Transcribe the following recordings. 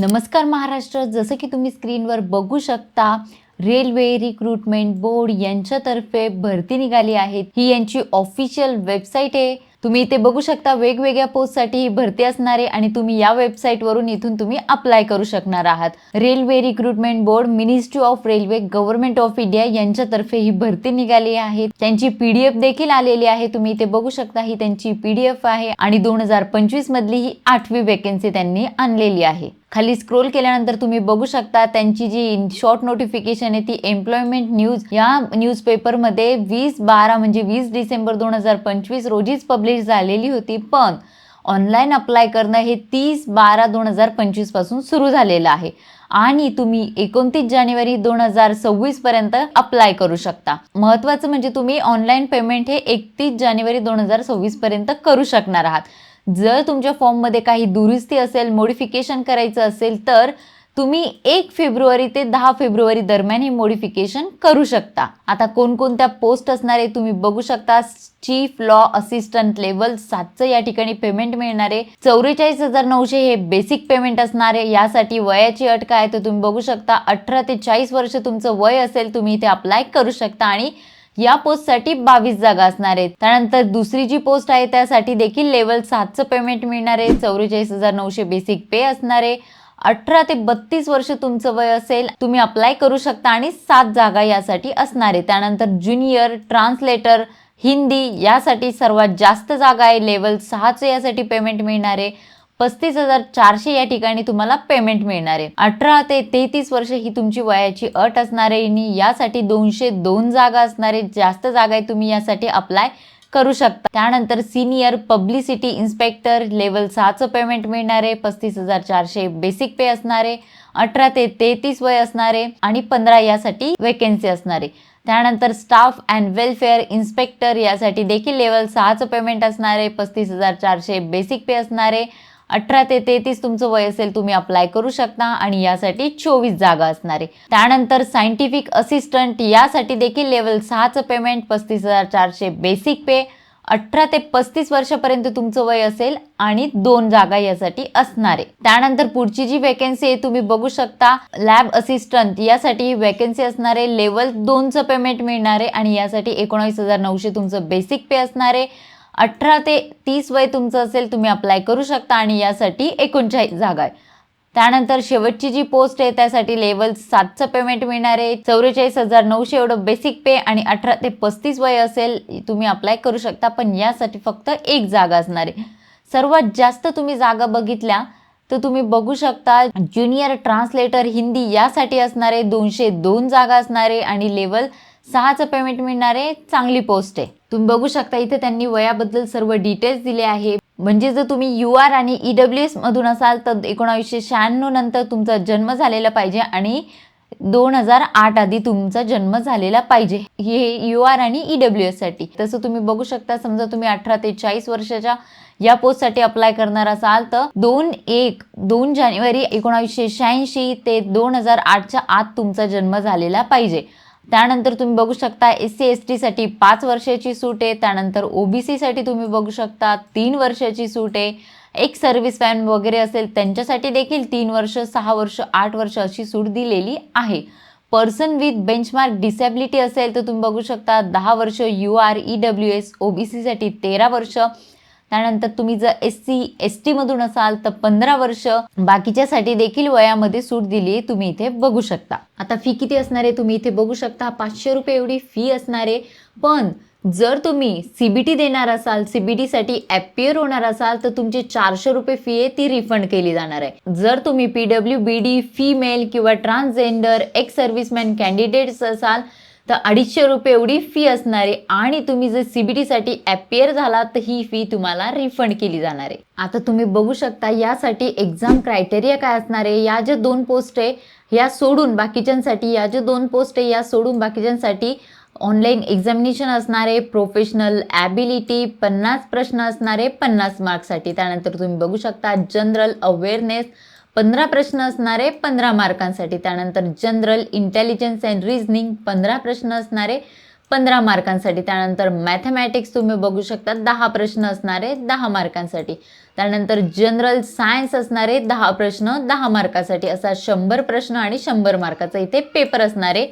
नमस्कार महाराष्ट्र. जसं की तुम्ही स्क्रीनवर बघू शकता रेल्वे रिक्रुटमेंट बोर्ड यांच्यातर्फे भरती निघाली आहे. ही यांची ऑफिशियल वेबसाईट आहे. तुम्ही इथे बघू शकता वेगवेगळ्या पोस्टसाठी ही भरती असणार आहे आणि तुम्ही या वेबसाईटवरून इथून तुम्ही अप्लाय करू शकणार आहात. Railway recruitment board ministry of railway government of India यांच्यातर्फे ही भरती निघाली आहे. त्यांची पीडीएफ देखील आलेली आहे. तुम्ही इथे बघू शकता ही त्यांची पीडीएफ आहे आणि दोन हजार पंचवीस मधली ही आठवी वेकेन्सी त्यांनी आणलेली आहे. खाली स्क्रोल केल्यानंतर तुम्ही बघू शकता त्यांची जी शॉर्ट नोटिफिकेशन आहे ती एम्प्लॉयमेंट न्यूज या न्यूज पेपरमध्ये वीस बारा म्हणजे वीस डिसेंबर दोन हजार पंचवीस रोजीच पब्लिश झालेली होती. पण ऑनलाईन अप्लाय करणं हे तीस बारा दोन हजार पंचवीसपासून सुरू झालेलं आहे. आणि तुम्ही एकोणतीस जानेवारी दोन हजार सव्वीस पर्यंत अप्लाय करू शकता. महत्वाचं म्हणजे तुम्ही ऑनलाईन पेमेंट हे एकतीस जानेवारी दोन हजार सव्वीस पर्यंत करू शकणार आहात. जर तुमच्या फॉर्ममध्ये काही दुरुस्ती असेल मोडिफिकेशन करायचं असेल तर तुम्ही एक फेब्रुवारी ते दहा फेब्रुवारी दरम्यान हे मोडिफिकेशन करू शकता. आता कोणकोणत्या पोस्ट असणारे तुम्ही बघू शकता. चीफ लॉ असिस्टंट लेवल सातचं या ठिकाणी पेमेंट मिळणारे. चौवेचाळीस हजार नऊशे हे बेसिक पेमेंट असणारे. यासाठी वयाची अट काय आहे तर तुम्ही बघू शकता. अठरा ते चाळीस वर्ष तुमचं वय असेल तुम्ही इथे अप्लाय करू शकता. आणि या पोस्टसाठी बावीस जागा असणार आहेत. त्यानंतर दुसरी जी पोस्ट आहे त्यासाठी देखील लेवल सातचं पेमेंट मिळणार आहे. चौवेचाळीस हजार नऊशे बेसिक पे असणार आहे. अठरा ते बत्तीस वर्ष तुमचं वय असेल तुम्ही अप्लाय करू शकता आणि सात जागा यासाठी असणार आहे. त्यानंतर ज्युनियर ट्रान्सलेटर हिंदी यासाठी सर्वात जास्त जागा आहे. लेवल सहाचं यासाठी पेमेंट मिळणार आहे. पस्तीस हजार चारशे या ठिकाणी तुम्हाला पेमेंट मिळणार आहे. अठरा ते तेहतीस वर्ष ही तुमची वयाची अट असणार आहे आणि यासाठी दोनशे दोन जागा असणार आहे जास्त जागा आहे तुम्ही यासाठी अप्लाय करू शकता. त्यानंतर सिनियर पब्लिसिटी इन्स्पेक्टर लेवल सहाचं पेमेंट मिळणार आहे. पस्तीस हजार चारशे बेसिक पे असणारे अठरा ते तेहतीस वय असणारे आणि पंधरा यासाठी वेकेन्सी असणार आहे. त्यानंतर स्टाफ अँड वेलफेअर इन्स्पेक्टर यासाठी देखील लेवल सहाचं पेमेंट असणारे पस्तीस हजार चारशे बेसिक पे असणारे अठरा ते तेहतीस तुमचं वय असेल तुम्ही अप्लाय करू शकता आणि यासाठी चोवीस जागा असणार आहे. त्यानंतर सायंटिफिक असिस्टंट यासाठी देखील लेवल सहाचं पेमेंट पस्तीस हजार चारशे बेसिक पे अठरा ते पस्तीस वर्षापर्यंत तुमचं वय असेल आणि दोन जागा यासाठी असणार आहे. त्यानंतर पुढची जी वेकेन्सी आहे तुम्ही बघू शकता लॅब असिस्टंट यासाठी वेकेन्सी असणार आहे लेवल दोनचं पेमेंट मिळणार आहे आणि यासाठी एकोणावीस हजार नऊशे तुमचं बेसिक पे असणार आहे. अठरा ते तीस वय तुमचं असेल तुम्ही अप्लाय करू शकता आणि यासाठी एकोणचाळीस जागा आहे. त्यानंतर शेवटची जी पोस्ट आहे त्यासाठी लेवल सातचं पेमेंट मिळणार आहे. चौवेचाळीस हजार नऊशे एवढं बेसिक पे आणि अठरा ते पस्तीस वय असेल तुम्ही अप्लाय करू शकता पण यासाठी फक्त एक जागा असणार आहे. सर्वात जास्त तुम्ही जागा बघितल्या तर तुम्ही बघू शकता ज्युनियर ट्रान्सलेटर हिंदी यासाठी असणारे दोनशे दोन जागा असणार आहे आणि लेवल सहाचं पेमेंट मिळणार आहे चांगली पोस्ट आहे. तुम्ही बघू शकता इथे त्यांनी वयाबद्दल सर्व डिटेल्स दिले आहे. म्हणजे जर तुम्ही यू आर आणि ई डब्ल्यू एस मधून असाल तर एकोणावीसशे शहाण्णव नंतर तुमचा जन्म झालेला पाहिजे आणि दोन हजार आठ आधी तुमचा जन्म झालेला पाहिजे. हे यू आर आणि ई डब्ल्यू एससाठी. तसं तुम्ही बघू शकता समजा तुम्ही अठरा ते चाळीस वर्षाच्या या पोस्टसाठी अप्लाय करणार असाल तर दोन एक दोन जानेवारी एकोणावीसशे शहाऐंशी ते दोन हजार आठच्या आत तुमचा जन्म झालेला पाहिजे. त्यानंतर तुम्ही बघू शकता एस सी एस टीसाठी पाच वर्षाची सूट आहे. त्यानंतर ओबीसीसाठी तुम्ही बघू शकता तीन वर्षाची सूट आहे. एक सर्व्हिस मॅन वगैरे असेल त्यांच्यासाठी देखील तीन वर्ष सहा वर्ष आठ वर्ष अशी सूट दिलेली आहे. पर्सन विथ बेंचमार्क डिसॅबिलिटी असेल तर तुम्ही बघू शकता दहा वर्ष U R E W S ओबीसीसाठी तेरा वर्ष त्यानंतर तुम्ही जर एस सी एस टीमधून असाल तर पंधरा वर्ष बाकीच्यासाठी देखील वयामध्ये सूट दिली तुम्ही इथे बघू शकता. आता फी किती असणार आहे तुम्ही इथे बघू शकता पाचशे रुपये एवढी फी असणार आहे. पण जर तुम्ही सीबीटी देणार असाल सीबीटीसाठी ॲपियर होणार असाल तर तुमची चारशे रुपये फी आहे ती रिफंड केली जाणार आहे. जर तुम्ही P W B D female किंवा ट्रान्सजेंडर एक्स सर्व्हिसमॅन कॅन्डिडेट्स असाल तर अडीचशे रुपये एवढी फी असणार आहे आणि तुम्ही जर सी बी टीसाठी ॲपियर झाला तर ही फी तुम्हाला रिफंड केली जाणार आहे. आता तुम्ही बघू शकता यासाठी एक्झाम क्रायटेरिया काय असणार आहे? या ज्या दोन पोस्ट आहे या सोडून बाकीच्यांसाठी या ज्या दोन पोस्ट आहे या सोडून बाकीच्यांसाठी ऑनलाईन एक्झामिनेशन असणारे प्रोफेशनल ॲबिलिटी पन्नास प्रश्न असणारे पन्नास मार्क्ससाठी त्यानंतर तुम्ही बघू शकता जनरल अवेअरनेस पंधरा प्रश्न असणारे पंधरा मार्कांसाठी. त्यानंतर जनरल इंटेलिजन्स अँड रिझनिंग पंधरा प्रश्न असणारे पंधरा मार्कांसाठी. त्यानंतर मॅथमॅटिक्स तुम्ही बघू शकता दहा प्रश्न असणारे दहा मार्कांसाठी. त्यानंतर जनरल सायन्स असणारे दहा प्रश्न दहा मार्कासाठी. असा शंभर प्रश्न आणि शंभर मार्काचा इथे पेपर असणारे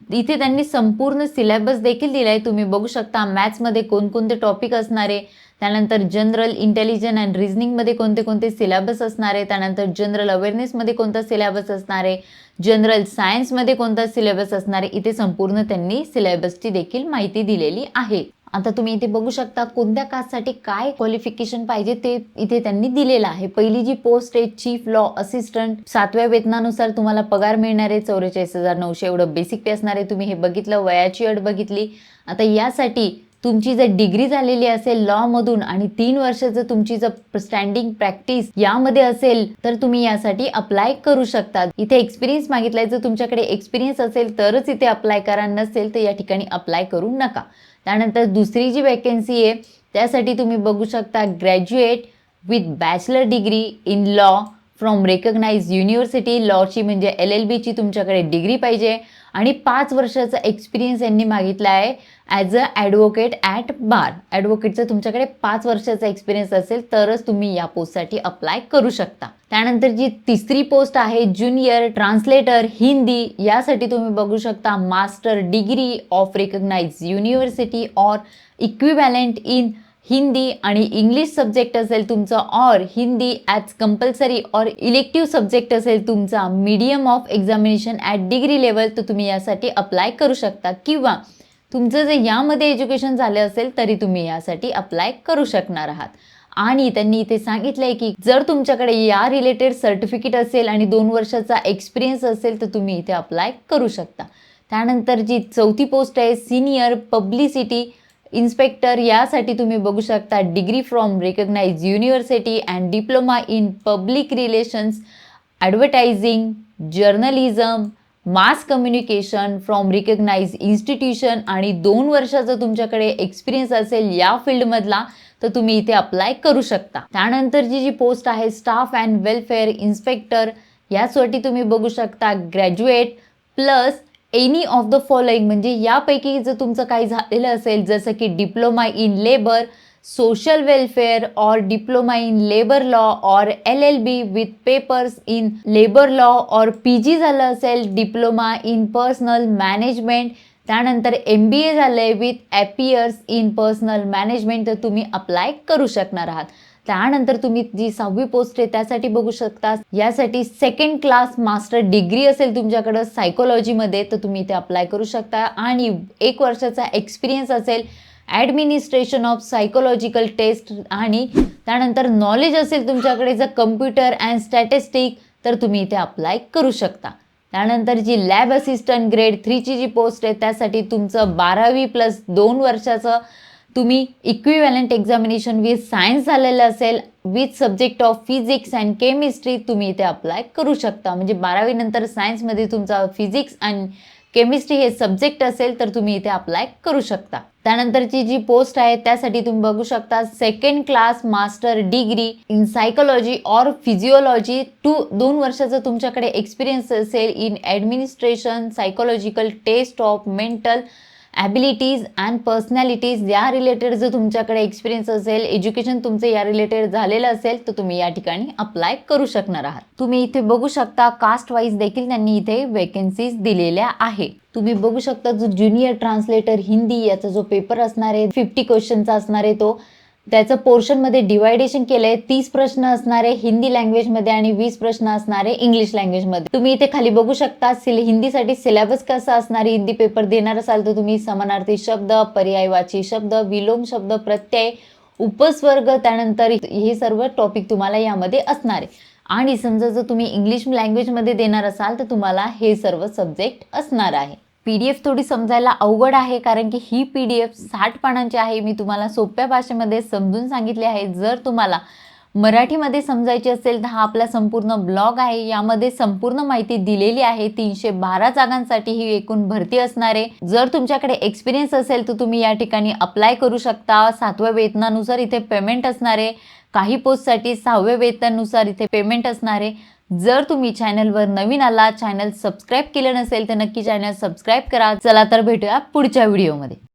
इथे त्यांनी संपूर्ण सिलेबस देखील दिला आहे तुम्ही बघू शकता मॅथ्समध्ये कोणकोणते टॉपिक असणारे त्यानंतर जनरल इंटेलिजन अँड रिझनिंगमध्ये कोणते कोणते सिलेबस असणार आहे त्यानंतर जनरल अवेअरनेसमध्ये कोणता सिलेबस असणार आहे जनरल सायन्समध्ये कोणता सिलेबस असणार आहे इथे संपूर्ण त्यांनी सिलेबसची देखील माहिती दिलेली आहे. आता तुम्ही इथे बघू शकता कोणत्या कास्टसाठी काय क्वालिफिकेशन पाहिजे ते इथे त्यांनी दिलेलं आहे. पहिली जी पोस्ट आहे चीफ लॉ असिस्टंट सातव्या वेतनानुसार तुम्हाला पगार मिळणार आहे चौवेचाळीस हजार नऊशे एवढं बेसिक पे असणार आहे. तुम्ही हे बघितलं वयाची अट बघितली. आता यासाठी तुमची जर डिग्री झालेली असेल लॉमधून आणि तीन वर्ष जर तुमची जर स्टँडिंग प्रॅक्टिस यामध्ये असेल तर तुम्ही यासाठी अप्लाय करू शकता. इथे एक्सपिरियन्स मागितलाय जर तुमच्याकडे एक्सपिरियन्स असेल तरच इथे अप्लाय करा. नसेल तर या ठिकाणी अप्लाय करू नका. त्यानंतर दुसरी जी वॅकन्सी आहे त्यासाठी तुम्ही बघू शकता graduate with bachelor degree in law from recognise university लॉची म्हणजे एल एल बीची तुमच्याकडे डिग्री पाहिजे. आणि पाच वर्षाचा एक्सपिरियन्स यांनी मागितला आहे as a advocate at bar ॲडव्होकेटचं तुमच्याकडे पाच वर्षाचा एक्सपिरियन्स असेल तरच तुम्ही या पोस्टसाठी अप्लाय करू शकता. त्यानंतर जी तिसरी पोस्ट आहे ज्युनियर ट्रान्सलेटर हिंदी यासाठी तुम्ही बघू शकता master degree of recognise university or equivalent in Hindi आणि इंग्लिश सब्जेक्ट असेल तुमचा or Hindi as compulsory or elective subject असेल तुमचा medium of examination at degree level तर तुम्ही यासाठी अप्लाय करू शकता. किंवा तुमचं जे यामध्ये एज्युकेशन झालं असेल तरी तुम्ही यासाठी अप्लाय करू शकणार आहात. आणि त्यांनी इथे सांगितलं आहे की जर तुमच्याकडे या रिलेटेड सर्टिफिकेट असेल आणि दोन वर्षाचा एक्सपिरियन्स असेल तर तुम्ही इथे अप्लाय करू शकता. त्यानंतर जी चौथी पोस्ट आहे सिनियर पब्लिसिटी इन्स्पेक्टर यासाठी तुम्ही बघू शकता degree from recognise university and diploma in public relations advertising journalism mass communication from recognise institution आणि दोन वर्षाचा तुमच्याकडे एक्सपिरियन्स असेल या फील्डमधला तर तुम्ही इथे अप्लाय करू शकता. त्यानंतरची जी पोस्ट आहे स्टाफ अँड वेलफेअर इन्स्पेक्टर यासाठी तुम्ही बघू शकता graduate plus any of the following म्हणजे यापैकी जर तुमचं काही झालेलं असेल जसं की diploma in labour social welfare or diploma in labour law or L L B with papers in labour law or P G झालं असेल डिप्लोमा इन पर्सनल मॅनेजमेंट त्यानंतर एम बी ए झालं आहे with appears in personnel management तर तुम्ही apply करू शकणार आहात. त्यानंतर तुम्ही जी सहावी पोस्ट आहे त्यासाठी बघू शकता. यासाठी सेकंड क्लास मास्टर डिग्री असेल तुमच्याकडं सायकोलॉजीमध्ये तर तुम्ही इथे अप्लाय करू शकता. आणि एक वर्षाचा एक्सपिरियन्स असेल ॲडमिनिस्ट्रेशन ऑफ सायकोलॉजिकल टेस्ट आणि त्यानंतर नॉलेज असेल तुमच्याकडे जर कम्प्युटर अँड स्टॅटिस्टिक तर तुम्ही इथे अप्लाय करू शकता. त्यानंतर जी लॅब असिस्टंट ग्रेड थ्रीची जी पोस्ट आहे त्यासाठी तुमचं बारावी प्लस दोन वर्षाचं तुम्ही इक्विव्हॅलंट एक्झामिनेशन विथ सायन्स झालेलं असेल with subject of physics and chemistry तुम्ही इथे अप्लाय करू शकता. म्हणजे बारावीनंतर सायन्समध्ये तुमचा फिजिक्स अँड केमिस्ट्री हे सब्जेक्ट असेल तर तुम्ही इथे अप्लाय करू शकता. त्यानंतरची जी पोस्ट आहे त्यासाठी तुम्ही बघू शकता second class master degree in psychology or physiology two दोन वर्षाचा तुमच्याकडे एक्सपिरियन्स असेल in administration psychological test of mental abilities and personalities या रिलेटेड जर तुमच्याकडे एक्सपिरियन्स असेल एज्युकेशन तुमचं या रिलेटेड झालेलं असेल तर तुम्ही या ठिकाणी अप्लाय करू शकणार आहात. तुम्ही इथे बघू शकता कास्ट वाईज देखील त्यांनी इथे वेकन्सीज दिलेल्या आहे तुम्ही बघू शकता जो ज्युनियर ट्रान्सलेटर हिंदी याचा जो पेपर असणार आहे फिफ्टी क्वेश्चनचा असणार आहे तो. त्याचं पोर्शनमध्ये डिवायडेशन केलंय तीस प्रश्न असणारे हिंदी लँग्वेजमध्ये आणि वीस प्रश्न असणारे इंग्लिश लँग्वेजमध्ये तुम्ही इथे खाली बघू शकता सिल हिंदीसाठी सिलेबस कसा असणार हिंदी पेपर देणार असाल तर तुम्ही. समानार्थी शब्द पर्यायवाची शब्द विलोम शब्द प्रत्यय उपस्वर्ग त्यानंतर हे सर्व टॉपिक तुम्हाला यामध्ये असणार आहे. आणि समजा जर तुम्ही इंग्लिश लँग्वेजमध्ये देणार असाल तर तुम्हाला हे सर्व सब्जेक्ट असणार आहे. पी डी एफ थोडी समजायला अवघड आहे कारण की ही पी डी एफ साठ पानांची आहे. मी तुम्हाला सोप्या भाषेमध्ये समजून सांगितले आहे. जर तुम्हाला मराठीमध्ये समजायची असेल तर हा आपला संपूर्ण ब्लॉग आहे. यामध्ये संपूर्ण माहिती दिलेली आहे. तीनशे बारा जागांसाठी ही एकूण भरती असणार आहे. जर तुमच्याकडे एक्सपिरियन्स असेल तर तुम्ही या ठिकाणी अप्लाय करू शकता. सातव्या वेतनानुसार इथे पेमेंट असणार आहे. काही पोस्टसाठी सहाव्या वेतनानुसार इथे पेमेंट असणार आहे. जर तुम्ही चॅनलवर नवीन आला चॅनल सबस्क्राईब केलं नसेल तर नक्की चॅनल सबस्क्राईब करा. चला तर भेटूया पुढच्या व्हिडिओमध्ये.